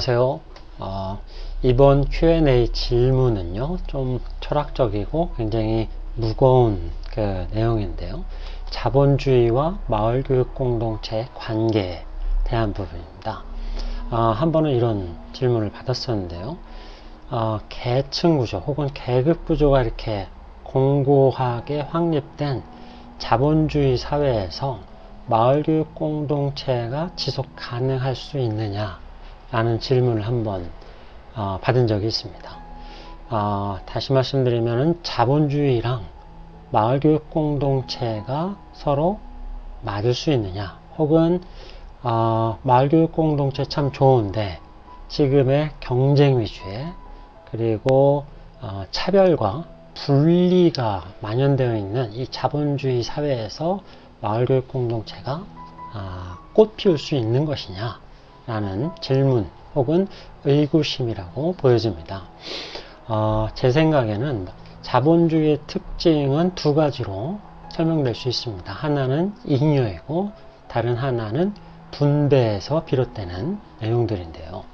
안녕하세요. 어, 이번 Q&A 질문은요, 좀 철학적이고 굉장히 무거운 그 내용인데요. 자본주의와 마을교육 공동체의 관계에 대한 부분입니다. 어, 한 번은 이런 질문을 받았었는데요. 어, 계층 구조 혹은 계급 구조가 이렇게 공고하게 확립된 자본주의 사회에서 마을교육 공동체가 지속 가능할 수 있느냐 라는 질문을 한번 어, 받은 적이 있습니다. 어, 다시 말씀드리면 자본주의랑 마을교육 공동체가 서로 맞을 수 있느냐 혹은 어, 마을교육 공동체 참 좋은데 지금의 경쟁 위주의 그리고 어, 차별과 분리가 만연되어 있는 이 자본주의 사회에서 마을교육 공동체가 아, 꽃 피울 수 있는 것이냐 라는 질문 혹은 의구심이라고 보여집니다. 어, 제 생각에는 자본주의의 특징은 두 가지로 설명될 수 있습니다. 하나는 잉여이고 다른 하나는 분배에서 비롯되는 내용들인데요.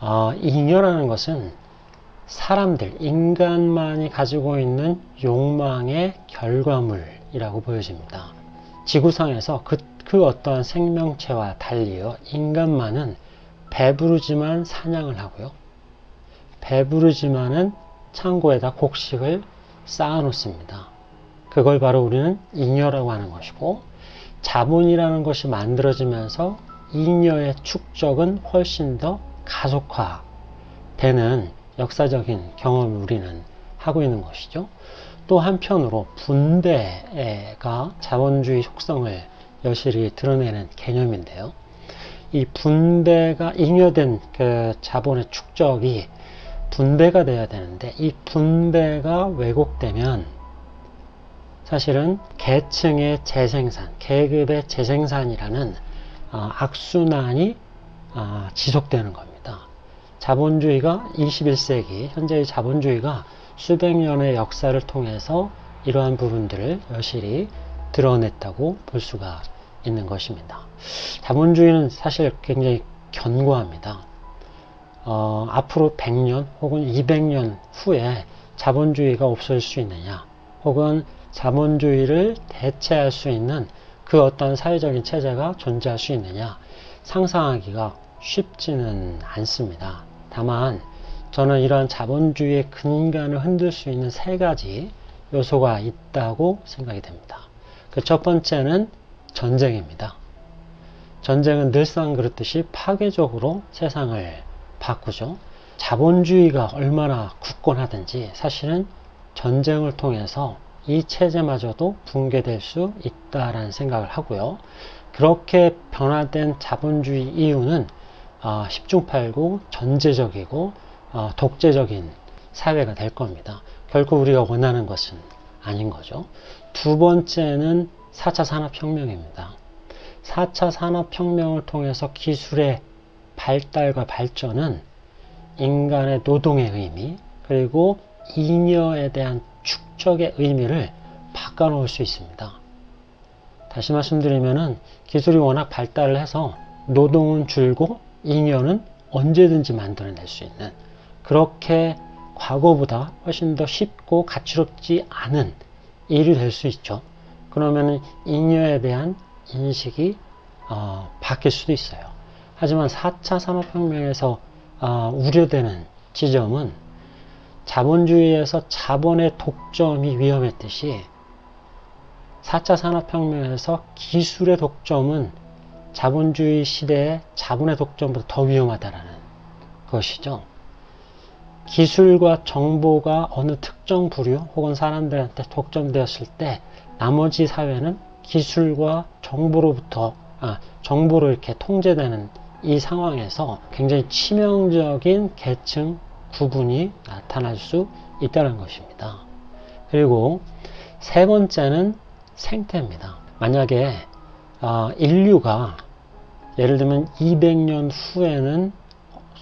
어, 잉여라는 것은 사람들, 인간만이 가지고 있는 욕망의 결과물이라고 보여집니다. 지구상에서 그, 그 어떠한 생명체와 달리요, 인간만은 배부르지만 사냥을 하고요. 배부르지만은 창고에다 곡식을 쌓아 놓습니다. 그걸 바로 우리는 잉여라고 하는 것이고, 자본이라는 것이 만들어지면서 잉여의 축적은 훨씬 더 가속화되는 역사적인 경험을 우리는 하고 있는 것이죠. 또 한편으로 분배가 자본주의 속성을 여실히 드러내는 개념인데요. 이 분배가 잉여된 그 자본의 축적이 분배가 돼야 되는데 이 분배가 왜곡되면 사실은 계층의 재생산, 계급의 재생산이라는 어, 악순환이 어, 지속되는 겁니다. 자본주의가 21세기 현재의 자본주의가 수백 년의 역사를 통해서 이러한 부분들을 여실히 드러냈다고 볼 수가 있는 것입니다. 자본주의는 사실 굉장히 견고합니다. 어, 앞으로 100년 혹은 200년 후에 자본주의가 없어질 수 있느냐, 혹은 자본주의를 대체할 수 있는 그 어떤 사회적인 체제가 존재할 수 있느냐, 상상하기가 쉽지는 않습니다. 다만, 저는 이러한 자본주의의 근간을 흔들 수 있는 세 가지 요소가 있다고 생각이 됩니다. 그 첫 번째는 전쟁입니다. 전쟁은 늘상 그렇듯이 파괴적으로 세상을 바꾸죠. 자본주의가 얼마나 굳건하든지 사실은 전쟁을 통해서 이 체제마저도 붕괴될 수 있다라는 생각을 하고요. 그렇게 변화된 자본주의 이유는 10중 8구 전제적이고 어, 독재적인 사회가 될 겁니다. 결코 우리가 원하는 것은 아닌 거죠. 두 번째는 4차 산업혁명입니다. 4차 산업혁명을 통해서 기술의 발달과 발전은 인간의 노동의 의미, 그리고 잉여에 대한 축적의 의미를 바꿔놓을 수 있습니다. 다시 말씀드리면은 기술이 워낙 발달을 해서 노동은 줄고 잉여는 언제든지 만들어낼 수 있는 그렇게 과거보다 훨씬 더 쉽고 가치롭지 않은 일이 될 수 있죠. 그러면 잉여에 대한 인식이 어, 바뀔 수도 있어요. 하지만 4차 산업혁명에서 어, 우려되는 지점은 자본주의에서 자본의 독점이 위험했듯이 4차 산업혁명에서 기술의 독점은 자본주의 시대의 자본의 독점보다 더 위험하다라는 것이죠. 기술과 정보가 어느 특정 부류 혹은 사람들한테 독점되었을 때 나머지 사회는 기술과 정보로부터 아, 정보로 이렇게 통제되는 이 상황에서 굉장히 치명적인 계층 구분이 나타날 수 있다는 것입니다. 그리고 세 번째는 생태입니다. 만약에 어, 인류가 예를 들면 200년 후에는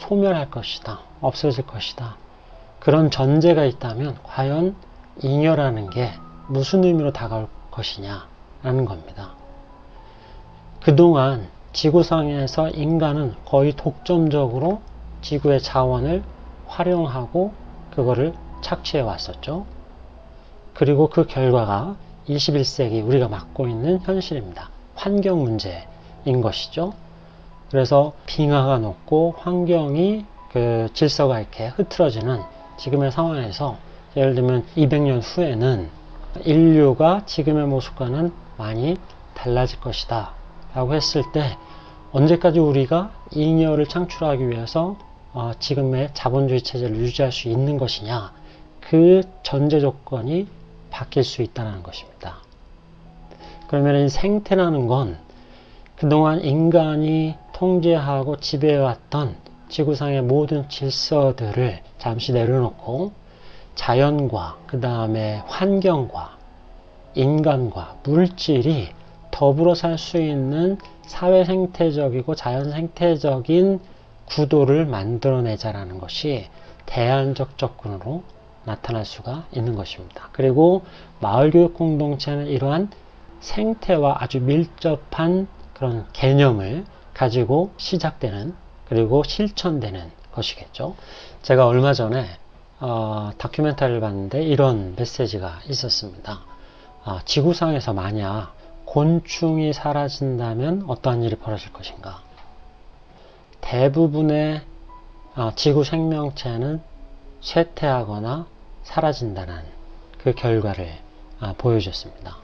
소멸할 것이다. 없어질 것이다. 그런 전제가 있다면 과연 잉여라는 게 무슨 의미로 다가올 것이냐라는 겁니다. 그동안 지구상에서 인간은 거의 독점적으로 지구의 자원을 활용하고 그거를 착취해 왔었죠. 그리고 그 결과가 21세기 우리가 맡고 있는 현실입니다. 환경 문제인 것이죠. 그래서 빙하가 높고 환경이 그 질서가 이렇게 흐트러지는 지금의 상황에서 예를 들면 200년 후에는 인류가 지금의 모습과는 많이 달라질 것이다 라고 했을 때 언제까지 우리가 잉여를 창출하기 위해서 어, 지금의 자본주의 체제를 유지할 수 있는 것이냐 그 전제 조건이 바뀔 수 있다는 것입니다. 그러면 이 생태라는 건 그동안 인간이 통제하고 지배해왔던 지구상의 모든 질서들을 잠시 내려놓고 자연과 그 다음에 환경과 인간과 물질이 더불어 살 수 있는 사회 생태적이고 자연 생태적인 구도를 만들어내자라는 것이 대안적 접근으로 나타날 수가 있는 것입니다. 그리고 마을교육 공동체는 이러한 생태와 아주 밀접한 그런 개념을 가지고 시작되는 그리고 실천되는 것이겠죠. 제가 얼마 전에 어, 다큐멘터리를 봤는데 이런 메시지가 있었습니다. 어, 지구상에서 만약 곤충이 사라진다면 어떠한 일이 벌어질 것인가? 대부분의 어, 지구 생명체는 쇠퇴하거나 사라진다는 그 결과를 어, 보여줬습니다.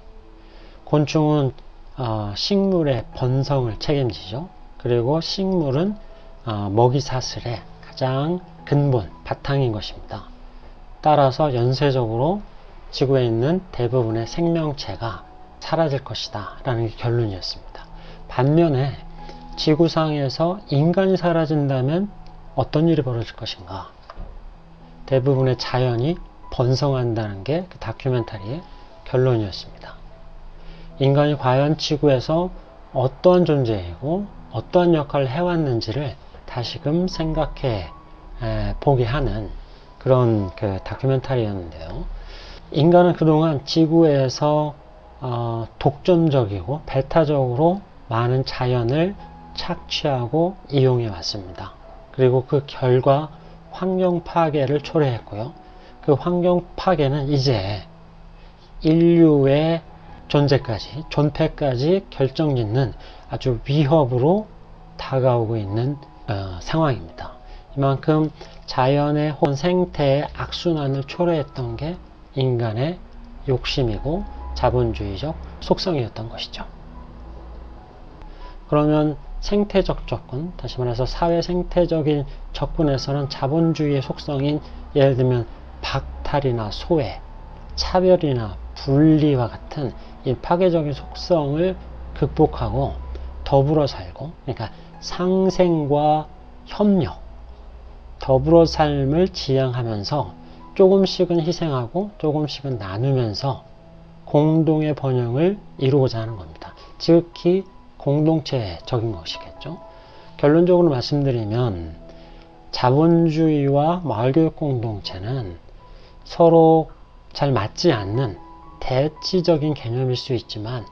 곤충은 어, 식물의 번성을 책임지죠. 그리고 식물은 어, 먹이 사슬의 가장 근본, 바탕인 것입니다. 따라서 연쇄적으로 지구에 있는 대부분의 생명체가 사라질 것이다 라는 게 결론이었습니다. 반면에 지구상에서 인간이 사라진다면 어떤 일이 벌어질 것인가? 대부분의 자연이 번성한다는 게 그 다큐멘터리의 결론이었습니다. 인간이 과연 지구에서 어떠한 존재이고 어떠한 역할을 해왔는지를 다시금 생각해 에, 보게 하는 그런 그 다큐멘터리였는데요. 인간은 그동안 지구에서 어, 독점적이고 배타적으로 많은 자연을 착취하고 이용해 왔습니다. 그리고 그 결과 환경 파괴를 초래했고요. 그 환경 파괴는 이제 인류의 존재까지, 존폐까지 결정짓는 아주 위협으로 다가오고 있는 어, 상황입니다. 이만큼 자연의 혹은 생태의 악순환을 초래했던 게 인간의 욕심이고 자본주의적 속성이었던 것이죠. 그러면 생태적 접근, 다시 말해서 사회 생태적인 접근에서는 자본주의의 속성인 예를 들면 박탈이나 소외, 차별이나 분리와 같은 이 파괴적인 속성을 극복하고 더불어 살고, 그러니까 상생과 협력, 더불어 삶을 지향하면서 조금씩은 희생하고 조금씩은 나누면서 공동의 번영을 이루고자 하는 겁니다. 즉히 공동체적인 것이겠죠. 결론적으로 말씀드리면 자본주의와 마을교육 공동체는 서로 잘 맞지 않는 대치적인 개념일 수 있지만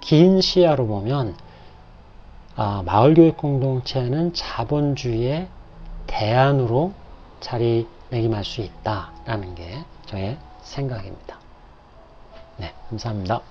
긴 시야로 보면 아, 마을교육 공동체는 자본주의의 대안으로 자리매김할 수 있다라는 게 저의 생각입니다. 네, 감사합니다.